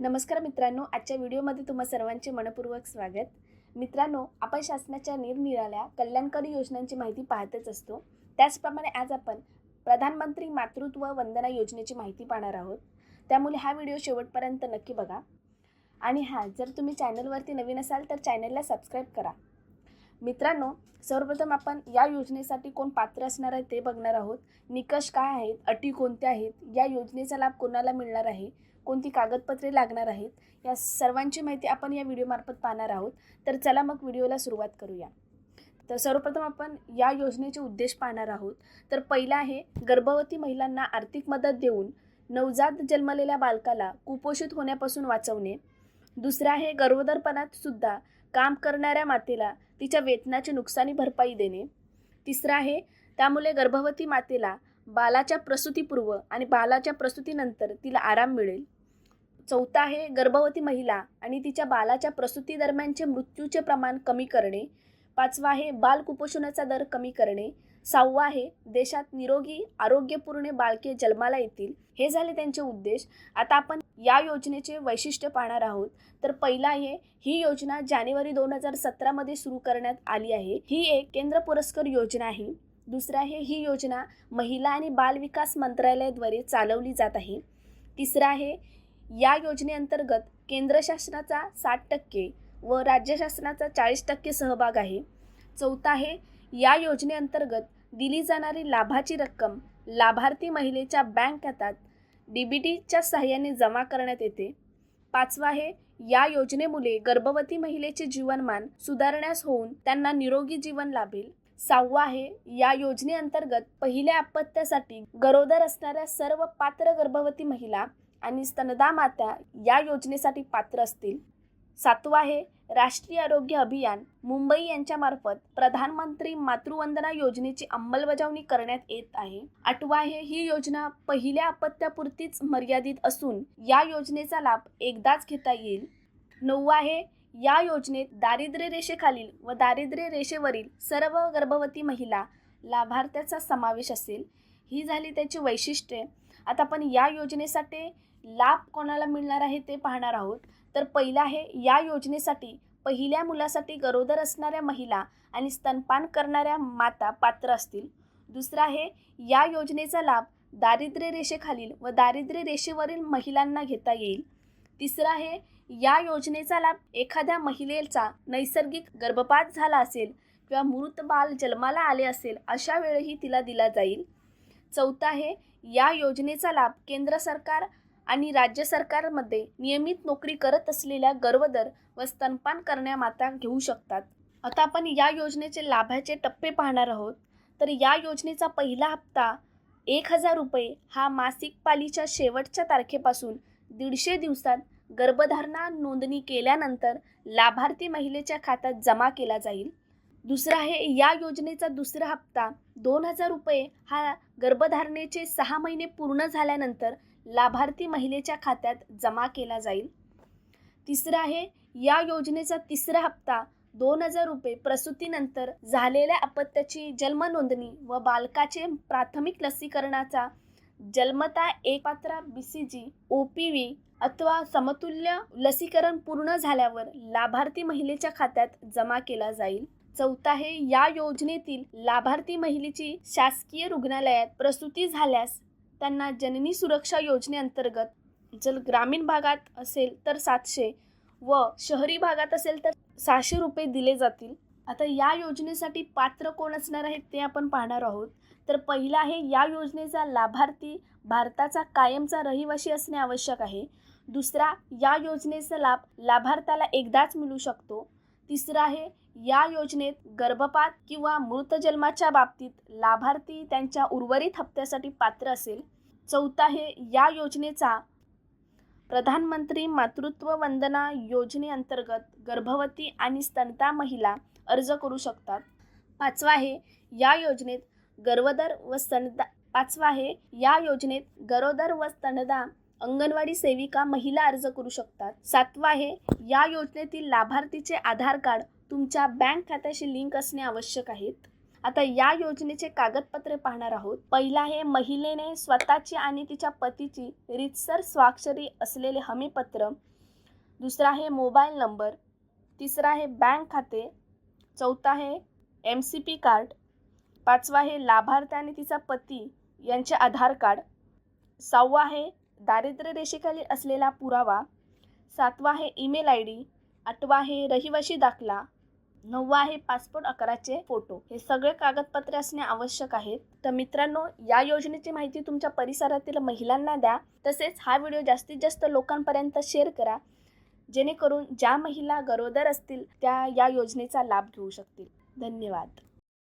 नमस्कार मित्रांनो आजच्या व्हिडिओमध्ये तुम्हा सर्वांचे मनपूर्वक स्वागत. मित्रांनो आपण शासनाच्या निरनिराळ्या कल्याणकारी योजनांची माहिती पाहतच असतो. त्याचप्रमाणे आज आपण प्रधानमंत्री मातृत्व वंदना योजनेची माहिती पाहणार आहोत. त्यामुळे हा व्हिडिओ शेवटपर्यंत नक्की बघा. आणि हां जर तुम्ही चॅनलवरती नवीन असाल तर चॅनलला सबस्क्राईब करा. मित्रांनो सर्वप्रथम आपण या योजनेसाठी कोण पात्र असणार आहे ते बघणार आहोत. निकष काय आहेत? अटी कोणत्या आहेत? या योजनेचा लाभ कोणाला मिळणार आहे? कोणती कागदपत्रे लागणार आहेत या सर्वांची माहिती आपण या व्हिडिओमार्फत पाहणार आहोत. तर चला मग व्हिडिओला सुरुवात करूया. तर सर्वप्रथम आपण या योजनेचे उद्देश पाहणार आहोत. तर पहिला आहे गर्भवती महिलांना आर्थिक मदत देऊन नवजात जन्मलेल्या बालकाला कुपोषित होण्यापासून वाचवणे. दुसरा आहे गर्भोदरपणात सुद्धा काम करणाऱ्या मातेला तिच्या वेतनाची नुकसानी भरपाई देणे. तिसरं आहे त्यामुळे गर्भवती मातेला बालाच्या प्रसूतीपूर्व आणि बालाच्या प्रसूतीनंतर तिला आराम मिळेल. चौथा आहे गर्भवती महिला आणि तिच्या बालाच्या प्रसूतीदरम्यानचे मृत्यूचे प्रमाण कमी करणे. पाचवा आहे बाल कुपोषणाचा दर कमी करणे. सहावा आहे देशात निरोगी आरोग्यपूर्ण बालके जन्माला येतील. हे झाले त्यांचे उद्देश. आता आपण या योजनेचे वैशिष्ट्य पाहणार आहोत. तर पहिला आहे ही योजना जानेवारी दोन हजार सतरामध्ये सुरू करण्यात आली आहे. ही एक केंद्र पुरस्कार योजना आहे. दुसरं आहे ही योजना महिला आणि बाल विकास मंत्रालयाद्वारे चालवली जात आहे. तिसरं आहे या योजनेअंतर्गत केंद्र शासनाचा साठ टक्के व राज्य शासनाचा चाळीस टक्के सहभाग आहे. चौथा आहे या योजनेअंतर्गत दिली जाणारी लाभाची रक्कम लाभार्थी महिलेच्या बँक खात्यात डी बी टीच्या सहाय्याने जमा करण्यात येते. पाचवा आहे या योजनेमुळे गर्भवती महिलेचे जीवनमान सुधारण्यास होऊन त्यांना निरोगी जीवन लाभेल. सहावा आहे या योजनेअंतर्गत पहिल्या अपत्यासाठी गरोदर असणाऱ्या सर्व पात्र गर्भवती महिला आणि स्तनदा माता या योजनेसाठी पात्र असतील. सातवा आहे राष्ट्रीय आरोग्य अभियान मुंबई यांच्यामार्फत प्रधानमंत्री मातृवंदना योजनेची अंमलबजावणी करण्यात येत आहे. आठवा आहे ही योजना पहिल्या अपत्यापुरतीच मर्यादित असून या योजनेचा लाभ एकदाच घेता येईल. नववा आहे या योजनेत दारिद्र्य रेषेखालील व दारिद्र्य रेषेवरील सर्व गर्भवती महिला लाभार्थ्याचा समावेश असेल. ही झाली त्याची वैशिष्ट्ये. आता आपण या योजनेसाठी लाभ कोणाला मिळणार आहे ते पाहणार आहोत. तर पहिला आहे या योजनेसाठी पहिल्या मुलासाठी गरोदर असणाऱ्या महिला आणि स्तनपान करणाऱ्या माता पात्र असतील. दुसरा आहे या योजनेचा लाभ दारिद्र्य रेषेखालील व दारिद्र्य रेषेवरील महिलांना घेता येईल. तिसरा आहे या योजनेचा लाभ एखाद्या महिलेचा नैसर्गिक गर्भपात झाला असेल किंवा मृत बाल जन्माला आले असेल अशा वेळेही तिला दिला जाईल. चौथा आहे या योजनेचा लाभ केंद्र सरकार आणि राज्य सरकारमध्ये नियमित नोकरी करत असलेल्या गर्भदर व स्तनपान करण्या माता घेऊ शकतात. आता आपण या योजनेचे लाभाचे टप्पे पाहणार आहोत. तर या योजनेचा पहिला हप्ता एक हजार रुपये हा मासिक पालीच्या शेवटच्या तारखेपासून दीडशे दिवसात गर्भधारणा नोंदणी केल्यानंतर लाभार्थी महिलेच्या खात्यात जमा केला जाईल. दुसरा आहे या योजनेचा दुसरा हप्ता दोन हजार रुपये हा गर्भधारणेचे सहा महिने पूर्ण झाल्यानंतर लाभार्थी महिलेच्या खात्यात जमा केला जाईल. तिसरं आहे या योजनेचा तिसरा हप्ता दोन हजार रुपये प्रसूतीनंतर झालेल्या अपत्याची जन्म नोंदणी व बालकाचे प्राथमिक लसीकरणाचा जन्मता एक Patra B C G O P V अथवा समतुल्य लसीकरण पूर्ण झाल्यावर लाभार्थी महिलेच्या खात्यात जमा केला जाईल. चौथा आहे या योजनेतील लाभार्थी महिलेची शासकीय रुग्णालयात प्रसूती झाल्यास त्यांना जननी सुरक्षा योजनेअंतर्गत जर ग्रामीण भागात असेल तर सातशे व शहरी भागात असेल तर सहाशे रुपये दिले जातील. आता या योजनेसाठी पात्र कोण असणार आहेत ते आपण पाहणार आहोत. तर पहिला आहे या योजनेचा लाभार्थी भारताचा कायमचा रहिवासी असणे आवश्यक आहे. दुसरा या योजनेचा लाभ लाभार्थ्याला एकदाच मिळू शकतो. तिसरं आहे या योजनेत गर्भपात किंवा मृत जन्माच्या बाबतीत लाभार्थी त्यांच्या उर्वरित हप्त्यासाठी पात्र असेल. चौथा आहे या योजनेचा प्रधानमंत्री मातृत्व वंदना योजनेअंतर्गत गर्भवती आणि स्तनता महिला अर्ज करू शकतात. पाचवा आहे या योजनेत गर्भदर व स्तनदा पाचवा आहे या योजनेत गरोदर व स्तनदा अंगणवाडी सेविका महिला अर्ज करू शकतात. सातवा आहे या योजनेतील लाभार्थीचे आधार कार्ड तुमच्या बँक खात्याशी लिंक असणे आवश्यक आहेत आता या योजनेचे कागदपत्रे पाहणार आहोत. पहिला आहे महिलेने स्वतःची आणि तिच्या पतीची रितसर स्वाक्षरी असलेले हमीपत्र. दुसरा आहे मोबाईल नंबर. तिसरा आहे बँक खाते. चौथा आहे एम सी पी कार्ड पाचवा आहे लाभार्थी आणि तिचा पती यांचे आधार कार्ड. सहावा आहे दारिद्र्य रेषेखाली असलेला पुरावा. सातवा आहे ईमेल आय डी. आठवा आहे रहिवाशी दाखला. नववा आहे पासपोर्ट अकराचे फोटो. हे सगळे कागदपत्रे असणे आवश्यक आहेत. तर मित्रांनो या योजनेची माहिती तुमच्या परिसरातील महिलांना द्या. तसेच हा व्हिडिओ जास्तीत जास्त लोकांपर्यंत शेअर करा. जेणेकरून ज्या महिला गरोदर असतील त्या या योजनेचा लाभ घेऊ शकतील. धन्यवाद.